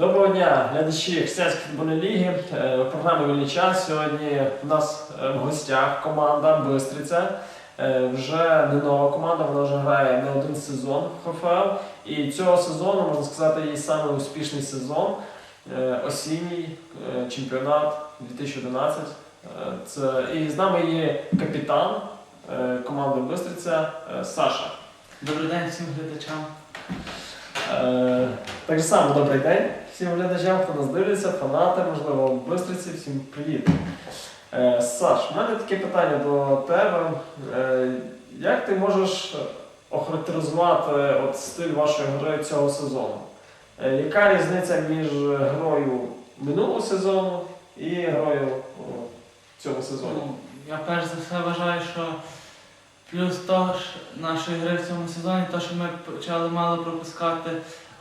Доброго дня, глядачі Християнської футбольної ліги. Е, Програми «Вільний час». Сьогодні у нас е, в гостях команда Бистриця. Е, Вже не нова команда, вона вже грає не один сезон в ХФЛ. І цього сезону, можна сказати, її самий успішний сезон. Осінній чемпіонат 2011. Е, Це, і з нами є капітан команди Бистриця Саша. Добрий день всім глядачам. Так само добрий день всім глядачам, хто нас дивиться, фанати, можливо, бистриці, всім привіт. Е, Саш, в мене таке питання до тебе. Е, Як ти можеш охарактеризувати от стиль вашої гри цього сезону? Е, Яка різниця між грою минулого сезону і грою о, цього сезону? Ну, я перш за все вважаю, що плюс того нашої гри в цьому сезоні, то що ми почали мало пропускати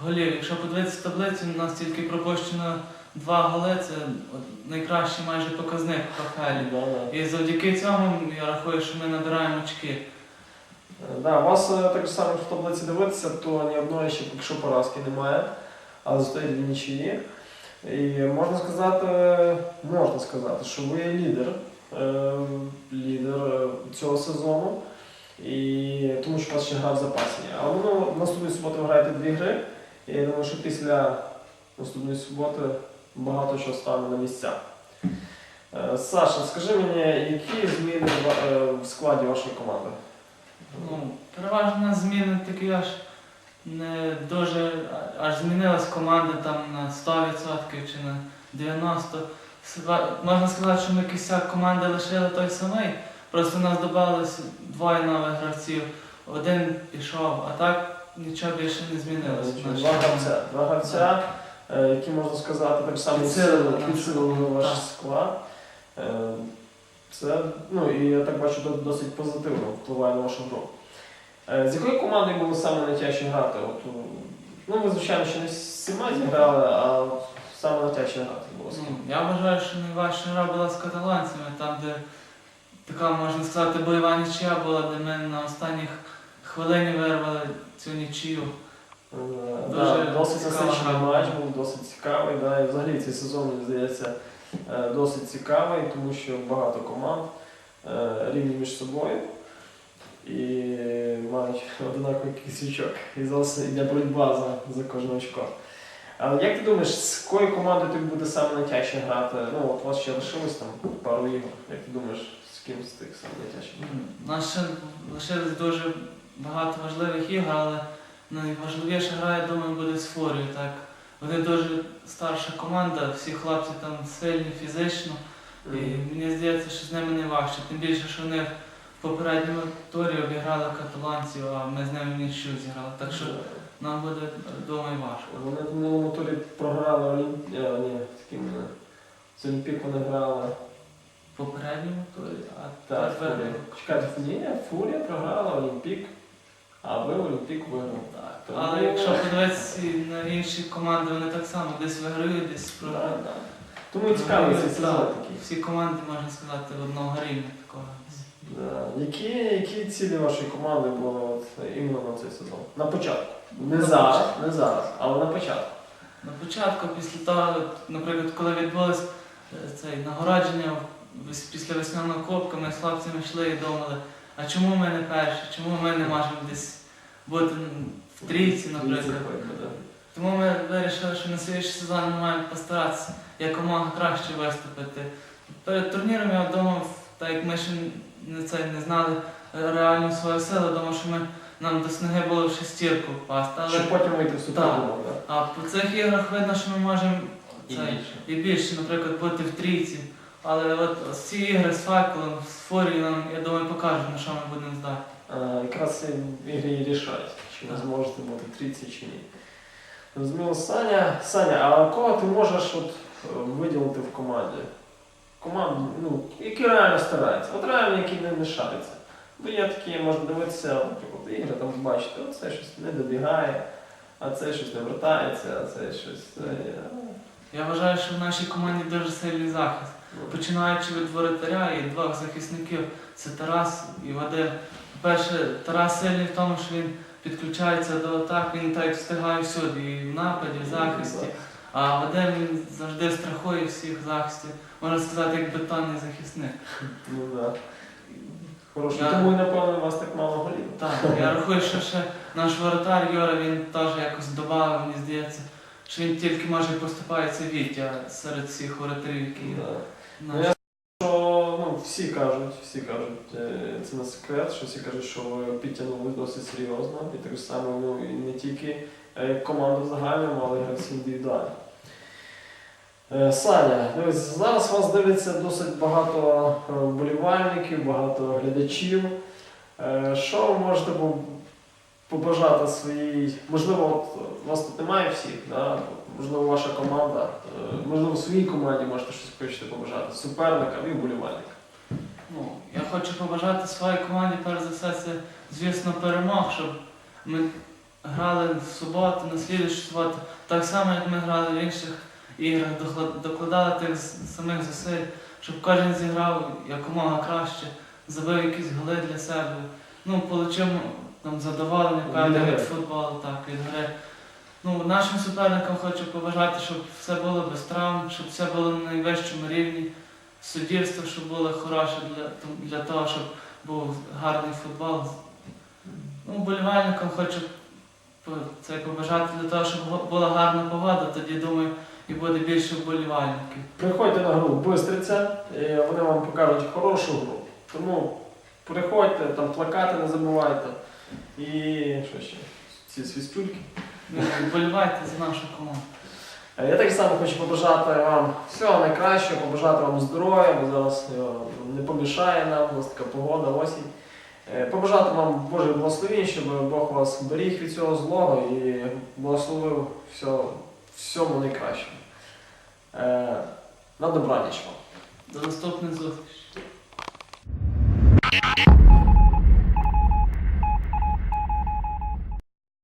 голів. Якщо подивитися таблицю, у нас тільки пропущено два голи, це найкращий майже показник в да. І завдяки цьому я рахую, що ми набираємо очки. Е, Да, у вас е, так само в таблиці дивитися, то ні одної ще поки що поразки немає, але зато дві нічиї. І можна сказати, можна сказати, що ви є лідер, е, лідер цього сезону. І тому що у вас ще гра в запасі. є. А воно наступної суботи ви граєте дві гри. Я думаю, що після наступної суботи багато чого стане на місця. Е, Саша, скажи мені, які зміни в- е, складі вашої команди? Ну, переважно зміни такі аж не дуже аж змінилась команда там на 100% чи на 90%. Можна сказати, що ми кисяк команди лишили той самий. Просто в нас додалось двоє нових гравців. Один пішов, а так нічого більше не нашій Два гравця, два гравця, е, які можна сказати, так само Підсилили підсилили ваш склад. Е, Це, ну і я так бачу, досить позитивно впливає на вашу гру. Е, З якою командою було саме найтяжче грати? От, ну, ви, звичайно, ще не з всіма зіграли, а саме найтяжче грати було? Ну, я вважаю, що найважча гра була з каталонцями, там, де така, можна сказати, бойова нічия була, де ми на останніх хвилині вирвали цю нічию. Е, Дуже да, досить насичений матч був, досить цікавий. Да, і взагалі цей сезон, мені здається, е, досить цікавий, тому що багато команд е, рівні між собою і мають однаковий кисючок. І зараз йде боротьба за, за кожне очко. Але як ти думаєш, з якою командою тобі буде саме найтяжче грати? Ну, от у вас ще лишилось там пару ігор. Як ти думаєш, з ким з тих саме найтяжче? Нас лишилось дуже багато важливих ігор, але найважливіша гра, я думаю, буде з Фурією. Так. Вони дуже старша команда, всі хлопці там сильні фізично. І мені здається, що з ними не важче. Тим більше, що вони в попередньому турі обіграли каталонців, а ми з ними нічого зіграли. Так що нам буде, думаю, важко. Вони в минулому турі програли Олімп... е, ні, з ким? З Олімпік вони грали. В попередньому турі, а Так. Чекайте, ні, Фурія програла Олімпік, а ви Олімпік виграли. Так. Тому- Але якщо подивитися на інші команди, вони так само десь виграють, десь Да, програють. да. Тому і цікавий цей сезон Так, такий. Всі команди, можна сказати, одного рівня такого. Да. Які, які цілі вашої команди були от, іменно на цей сезон? На початку. Не зараз, не зараз, але на початку. На початку, після того, наприклад, коли відбулось е, цей нагородження після весняного кубка, ми з хлопцями йшли і думали, а чому ми не перші, чому ми не можемо десь бути в трійці, наприклад. Тому ми вирішили, що на слідчий сезон ми маємо постаратися якомога краще виступити. Перед турніром я думав, так як ми ще не, це, не знали реальну свою силу, думав, що ми, нам до снаги було в шестірку впасти. Але, Щоб потім вийти в супербол, да? а по цих іграх видно, що ми можемо І це, більше. і більше, наприклад, бути в трійці. Але от ось ці ігри з факелом, з фурією нам, я думаю, покажуть, на що ми будемо здати. А, якраз ці ігри і рішають, чи ви Так. зможете бути трійці чи ні. Зрозуміло, Саня, Саня, а кого ти можеш от, е, виділити в команді? Команду, ну, які реально стараються, от реально, які не, не шаряться. Бо є такі, можна дивитися, наприклад, ігри, там бачите, оце щось не добігає, а це щось не вертається, а це щось. Е, Я вважаю, що в нашій команді дуже сильний захист. Починаючи від воротаря і двох захисників, це Тарас і Вадим. По-перше, Тарас сильний в тому, що він підключається до атак, він так встигає всюди, і в нападі, і в захисті. А Вадим він завжди страхує всіх захистів. Можна сказати, як бетонний захисник. Ну да. Хорошо. Я- Тому напевно у вас так мало голів. Так, я рахую, що ще наш воротар Йора він теж якось додав, мені здається, він тільки може і поступається Вітя серед всіх воротарів, які. Да. Ну, я що ну, всі кажуть, всі кажуть, е, це не секрет, що всі кажуть, що підтягнули досить серйозно. І так само ну, і не тільки е, команду в загальному, але й гравці індивідуально. Е, Саня, дивись, зараз вас дивиться досить багато е, вболівальників, багато глядачів. Е, Що ви можете побажати своїй, можливо, от вас тут немає всіх, да? можливо, ваша команда, е, можливо, своїй команді можете щось хочете побажати, суперникам і вболівальникам. Ну, я хочу побажати своїй команді, перш за все, це, звісно, перемог, щоб ми грали в суботу, на слідчу суботу, так само, як ми грали в інших іграх, докладали тих самих зусиль, щоб кожен зіграв якомога краще, забив якісь голи для себе. Ну, отримав там задоволення Від від футболу, так, від гри. Ну, нашим суперникам хочу побажати, щоб все було без травм, щоб все було на найвищому рівні суддівство, щоб було хороше для, для того, щоб був гарний футбол. Ну, вболівальникам хочу це побажати для того, щоб була гарна погода, тоді думаю, і буде більше вболівальників. Приходьте на гру Бистриця, і вони вам покажуть хорошу гру. Тому приходьте, там плакати не забувайте. І що ще? Ці свістульки. Ну, Вболівайте за нашу команду. Е, Я так само хочу побажати вам всього найкращого, побажати вам здоров'я, бо зараз е, не помішає нам, у нас така погода, осінь. Е, Побажати вам Божих благословень, щоб Бог вас беріг від цього злого і благословив всього, всьому найкращому. На добраніч вам. До наступних зустрічей.